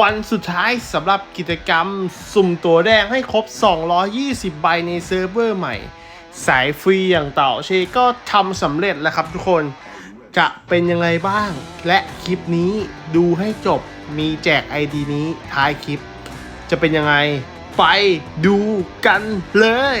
วันสุดท้ายสำหรับกิจกรรม สุ่มตัวแดงให้ครบ 220 ใบในเซิร์ฟเวอร์ใหม่ สายฟรีอย่างเต่าเชก็ทำสำเร็จแล้วครับทุกคน จะเป็นยังไงบ้าง และคลิปนี้ดูให้จบมีแจก ID นี้ท้ายคลิป จะเป็นยังไง ไปดูกันเลย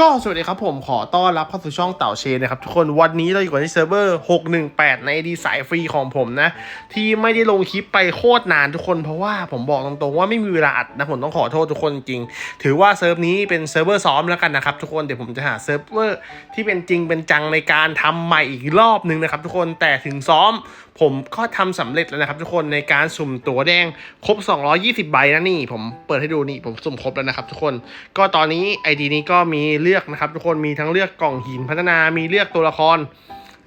ก็สวัสดีครับผมขอต้อนรับเข้าสู่ช่องเต่าเชนนะครับทุกคนวันนี้เราอยู่กันที่เซิร์ฟเวอร์ 618 ในดีสายฟรีของผมนะ ที่ไม่ได้ลงคลิปไปโคตรนานทุกคนเพราะว่าผมบอกตรงๆว่าไม่มีเวลาอัดนะผมต้องขอโทษทุกคนจริง ถือว่าเซิร์ฟนี้เป็นเซิร์ฟเวอร์ซ้อมแล้วกันนะครับทุกคนเดี๋ยวผมจะหาเซิร์ฟเวอร์ที่เป็นจริงเป็นจังในการทำใหม่อีกรอบหนึ่งนะครับทุกคนแต่ถึงซ้อม ผมก็ทำสำเร็จแล้วนะครับทุกคนในการสุ่มตั๋วแดงครบ 220 ใบนะนี่ ผมเปิดให้ดูนี่ผมสุ่มครบแล้วนะครับ ทุกคนก็ตอนนี้ไอดีนี้ก็มีเลือกนะครับ ทุกคนมีทั้งเลือกกล่องหินพัฒนามีเลือกตัวละคร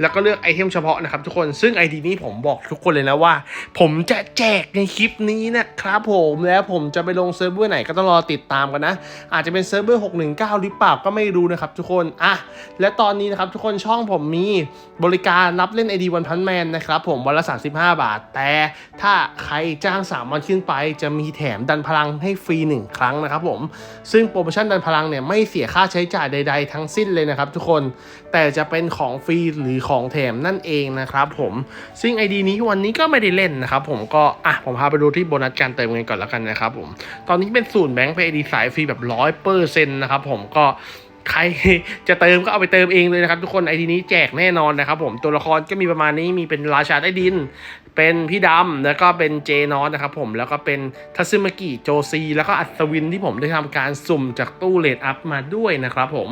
แล้วก็เลือกไอเทมเฉพาะนะครับทุกคนซึ่ง ID นี้ผมบอกทุกคนเลยนะว่า ผมจะแจกในคลิปนี้นะครับผมแล้วผมจะไปลงเซิร์ฟเวอร์ไหนก็ต้องรอติดตามกันนะ อาจจะเป็นเซิร์ฟเวอร์619 หรือเปล่าก็ไม่รู้นะครับทุกคนอะและตอนนี้นะครับทุกคนช่องผมมีบริการรับเล่น ID วันพันแมนนะครับผมวันละ 35 บาท แต่ถ้าใครจ้าง 3 วันขึ้นไป จะมีแถมดันพลังให้ฟรี 1 ครั้งนะครับผมซึ่งโปรโมชั่นดันพลังเนี่ยไม่เสียค่าใช้จ่ายใด ๆ ทั้งสิ้นเลยนะครับทุกคนแต่จะเป็นของฟรีหรือของแถมนั่นเองนะครับผมซึ่ง ID นี้วันนี้ก็ไม่ได้เล่นนะครับผมก็อะผมพาไปดูที่โบนัสการเติมเงินก่อนแล้วกันนะครับผมตอนนี้เป็นศูนย์แบงค์ไป ID สายฟรีแบบร้อยเปอร์เซ็นต์นะครับผมก็ใครจะเติมก็เอาไปเติมเองเลยนะครับทุกคนไอดีนี้แจกแน่นอนนะครับผมตัวละครก็มีประมาณนี้มีเป็นราชาใต้ดิน เป็นพี่ดำแล้วก็เป็นเจนอสนะครับผมแล้วก็เป็นทัซึมากิโจซี แล้วก็อัศวินที่ผมได้ทำการสุ่มจากตู้เลดอัพมาด้วยนะครับผม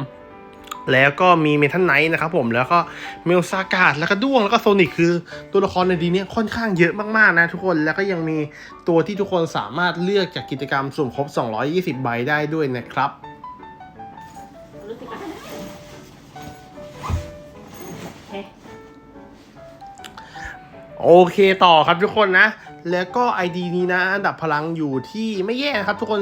แล้วก็มีเมทัลไนท์นะครับผมแล้วก็เมลซากาดแล้วก็ด้วงแล้วก็โซนิกคือตัวละครในดีเนี้ค่อนข้างเยอะมากๆนะทุกคนแล้วก็ยังมีตัวที่ทุกคนสามารถเลือกจากกิจกรรมสุ่มครบ 220 ใบได้ด้วยนะครับโอเคต่อครับทุกคนนะ แล้วก็ ID นี้นะ อันดับพลังอยู่ที่ไม่แย่นะครับ ทุกคน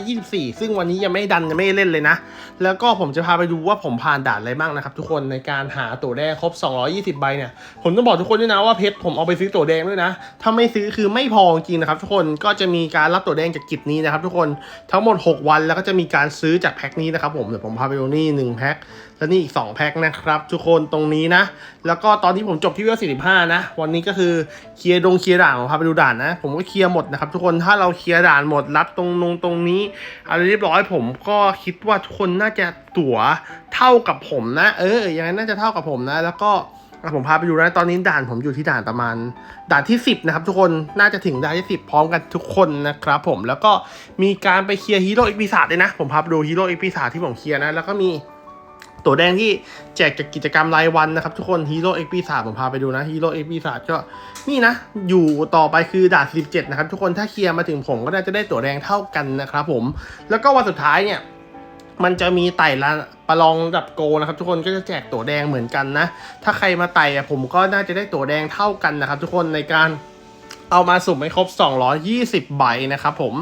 324 ซึ่งวันนี้ยังไม่ดันยังไม่เล่นเลยนะ แล้วก็ผมจะพาไปดูว่าผมผ่านด่านอะไรบ้างนะครับ ทุกคนในการหาตั๋วแดงครบ 220 ใบเนี่ย ผมต้องบอกทุกคนด้วยนะว่าเพชรผมเอาไปซื้อตั๋วแดงด้วยนะ ถ้าไม่ซื้อคือไม่พอจริงนะครับทุกคนก็จะมีการรับตั๋วแดงจากกิจนี้นะครับทุกคนทั้งหมด 6 วันแล้วก็จะมีการซื้อจากแพ็คนี้นะครับผมเดี๋ยวผมพาไปดูนี่1แพ็ค และนี่อีก 2 แพ็คนะครับทุกคนตรงนี้นะ แล้วก็ตอนที่ผมจบที่เวล45นะ วันนี้ก็คือเคลียร์ดงเคลียร์ด่านผมพาไปดูด่านนะ ผมก็เคลียร์หมดนะครับทุกคนถ้าเราเคลียร์ด่านหมดรับตรงนงตรงนี้อะไรเรียบร้อยผมก็คิดว่าทุกคนน่าจะตั๋วเท่ากับผมนะ เออยังไงน่าจะเท่ากับผมนะ แล้วก็ผมพาไปดูนะตอนนี้ด่านผมอยู่ที่ด่านประมาณ ด่านที่ 10 นะครับทุกคนน่าจะถึงด่านที่ 10 พร้อมกันทุกคนนะครับผมแล้วก็มีการไปเคลียร์ฮีโร่อ็กปีศาจด้วยนะ ผมพาไปดูฮีโร่อ็กปีศาจที่ผมเคลียร์นะ แล้วก็มี ตัวแดงที่แจกจากกิจกรรมรายวันนะครับ ทุกคนฮีโร่เอ็กปีศาจผมพาไปดูนะฮีโร่เอ็กปีศาจก็นี่นะ อยู่ต่อไปคือด่าน17นะครับ ทุกคนถ้าเคลียร์มาถึงผมก็น่าจะได้ตัวแดงเท่ากันนะครับผม แล้วก็วันสุดท้ายเนี่ยมันจะมีไต่ละประลองระดับโกนะครับ ทุกคนก็จะแจกตัวแดงเหมือนกันนะ ถ้าใครมาไต่อะผมก็น่าจะได้ตัวแดงเท่ากันนะครับ ทุกคนในการเอามาสุ่มให้ครบ 220 ใบนะครับผม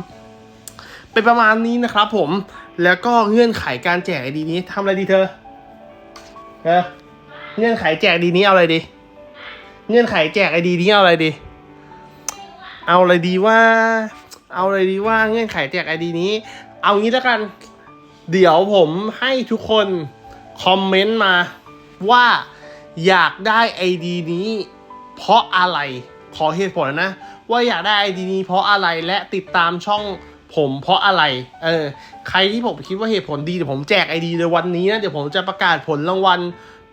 เป็นประมาณนี้นะครับผมแล้วก็เงื่อนไขการแจกไอดีนี้ทำอะไรดีเธอ เออเงื่อนไขแจกดีนี้เอาอะไรดี เงื่อนไขแจกไอดีนี้เอาอะไรดี เอาอะไรดีว่า เอาอะไรดีว่าเงื่อนไขแจกไอดีนี้ เอางี้แล้วกัน เดี๋ยวผมให้ทุกคนคอมเมนต์มาว่าอยากได้ไอดีนี้ เพราะอะไรขอเหตุผลนะ ว่าอยากได้ไอดีนี้เพราะอะไรและติดตามช่อง ผมเพราะอะไร เออ ใครที่ผมคิดว่าเหตุผลดีเดี๋ยวผมแจกไอดีในวันนี้นะเดี๋ยวผมจะประกาศผลรางวัล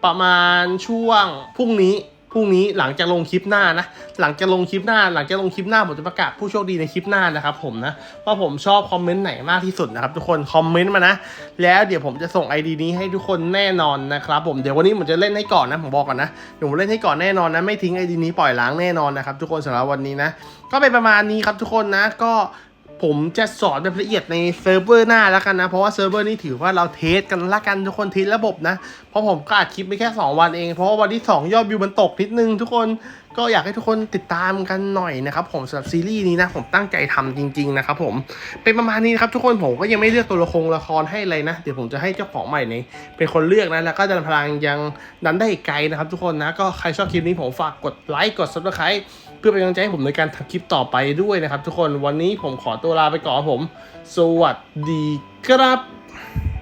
ประมาณช่วงพรุ่งนี้พรุ่งนี้หลังจากลงคลิปหน้านะ หลังจากลงคลิปหน้า หลังจากลงคลิปหน้าผมจะประกาศผู้โชคดีในคลิปหน้านะครับผมนะว่าผมชอบคอมเมนต์ไหนมากที่สุดนะครับทุกคนคอมเมนต์มานะ แล้วเดี๋ยวผมจะส่ง ID นี้ให้ทุกคนแน่นอนนะครับผมเดี๋ยววันนี้ผมจะเล่นให้ก่อนนะผมบอกก่อนนะเดี๋ยวผมเล่นให้ก่อนแน่นอนนะไม่ทิ้ง ID นี้ปล่อยล้างแน่นอนนะครับทุกคนสำหรับวันนี้นะก็เป็นประมาณนี้ครับทุกคนนะก็ ผมจะสอนแบบละเอียดในเซิร์ฟเวอร์หน้าแล้วกันนะ เพราะว่าเซิร์ฟเวอร์นี้ถือว่าเราเทสกันละกันทุกคนเทสระบบนะ เพราะผมก็อัดคลิปไปแค่ 2 วันเอง เพราะว่าวันที่ 2 ยอดวิวมันตกนิดนึงทุกคน ก็อยากให้ทุกคนติดตามกันหน่อยนะครับผมสำหรับซีรีส์นี้นะผมตั้งใจทำจริง ๆ นะครับผมเป็นประมาณนี้นะครับทุกคนผมก็ยังไม่เลือกตัวละครละครให้เลยนะ เดี๋ยวผมจะให้เจ้าของใหม่นี้เป็นคนเลือกนะ แล้วก็ดันพลังยังดันได้อีกไกลนะครับ ทุกคนนะก็ใครชอบคลิปนี้ผมฝากกดไลค์กด subscribe เพื่อเป็นกำลังใจให้ผมในการทำคลิปต่อไปด้วยนะครับ ทุกคนวันนี้ผมขอตัวลาไปก่อนผม สวัสดีครับ